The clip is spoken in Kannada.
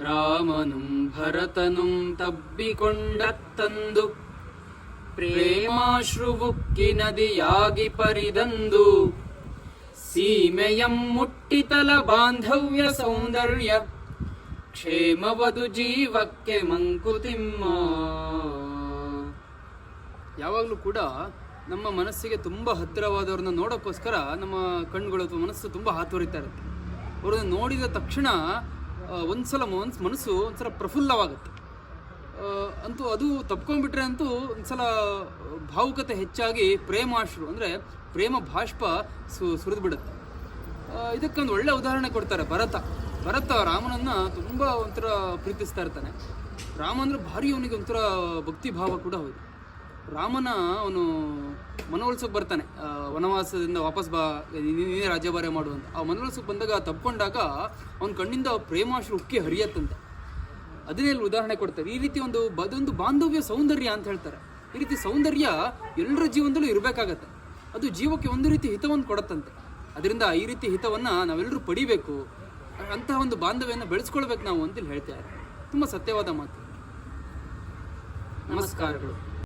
ರಾಮನುಂ ಭರತನುಂ ತಬ್ಬಿಕೊಂಡತ್ತಂದು, ಪ್ರೇಮಾಶ್ರುವುಕ್ಕಿ ನದಿಯಾಗಿ ಪರಿದಂದು, ಸೀಮೆಯಂ ಮುಟ್ಟಿತಲ ಬಾಂಧವ್ಯ ಸೌಂದರ್ಯ, ಕ್ಷೇಮವದು ಜೀವಕ್ಕೆ ಮಂಕುತಿಮ್ಮ. ಯಾವಾಗಲೂ ಕೂಡ ನಮ್ಮ ಮನಸ್ಸಿಗೆ ತುಂಬ ಹತ್ತಿರವಾದವ್ರನ್ನ ನೋಡೋಕ್ಕೋಸ್ಕರ ನಮ್ಮ ಕಣ್ಗಳು ಅಥವಾ ಮನಸ್ಸು ತುಂಬ ಹಾತೊರಿತಾ ಇರುತ್ತೆ. ಅವ್ರನ್ನ ನೋಡಿದ ತಕ್ಷಣ ಆ, ಒಂದ್ಸಲ ಮನ್ಸ್ ಮನಸ್ಸು ಒಂಥರ ಪ್ರಫುಲ್ಲವಾಗುತ್ತೆ. ಅಂತೂ ಅದು ತಪ್ಕೊಂಡ್ಬಿಟ್ರೆ ಅಂತೂ ಒಂದ್ಸಲ ಭಾವುಕತೆ ಹೆಚ್ಚಾಗಿ ಪ್ರೇಮಾಶ್ರು ಅಂದರೆ ಪ್ರೇಮ ಭಾಷ್ಪ ಸು ಸುರಿದು ಬಿಡುತ್ತೆ ಇದಕ್ಕೊಂದು ಒಳ್ಳೆ ಉದಾಹರಣೆ ಕೊಡ್ತಾರೆ ಭರತ. ಭರತ ರಾಮನನ್ನ ತುಂಬ ಒಂಥರ ಪ್ರೀತಿಸ್ತಾ ಇರ್ತಾನೆ. ರಾಮ ಅಂದರೆ ಭಾರಿ ಅವನಿಗೆ ಒಂಥರ ಭಕ್ತಿ ಭಾವ ಕೂಡ ಹೌದು ರಾಮನ ಅವನು ಮನವೊಲಿಸೋಕೆ ಬರ್ತಾನೆ. ವನವಾಸದಿಂದ ವಾಪಸ್ ಬಾ ನೀನೇ ರಾಜ್ಯಭಾರ ಮಾಡು ಅಂತ. ಆ ಮನವೊಲಿಸೋಕೆ ಬಂದಾಗ ತಪ್ಕೊಂಡಾಗ ಅವನ ಕಣ್ಣಿಂದ ಪ್ರೇಮಾಶ್ರು ಉಕ್ಕಿ ಹರಿಯತ್ತಂತೆ. ಅದನ್ನೇ ಇಲ್ಲಿ ಉದಾಹರಣೆ ಕೊಡ್ತಾರೆ ಈ ರೀತಿ ಒಂದು ಅದೊಂದು ಬಾಂಧವ್ಯ ಸೌಂದರ್ಯ ಅಂತ ಹೇಳ್ತಾರೆ. ಈ ರೀತಿ ಸೌಂದರ್ಯ ಎಲ್ಲರ ಜೀವನದಲ್ಲೂ ಇರಬೇಕಾಗತ್ತೆ. ಅದು ಜೀವಕ್ಕೆ ಒಂದು ರೀತಿ ಹಿತವನ್ನು ಕೊಡತ್ತಂತೆ. ಅದರಿಂದ ಈ ರೀತಿ ಹಿತವನ್ನ ನಾವೆಲ್ಲರೂ ಪಡಿಬೇಕು. ಅಂತಹ ಒಂದು ಬಾಂಧವ್ಯನ ಬೆಳೆಸ್ಕೊಳ್ಬೇಕು ನಾವು ಅಂತ ಇಲ್ಲಿ ಹೇಳ್ತಾರೆ ತುಂಬ ಸತ್ಯವಾದ ಮಾತು. ನಮಸ್ಕಾರಗಳು.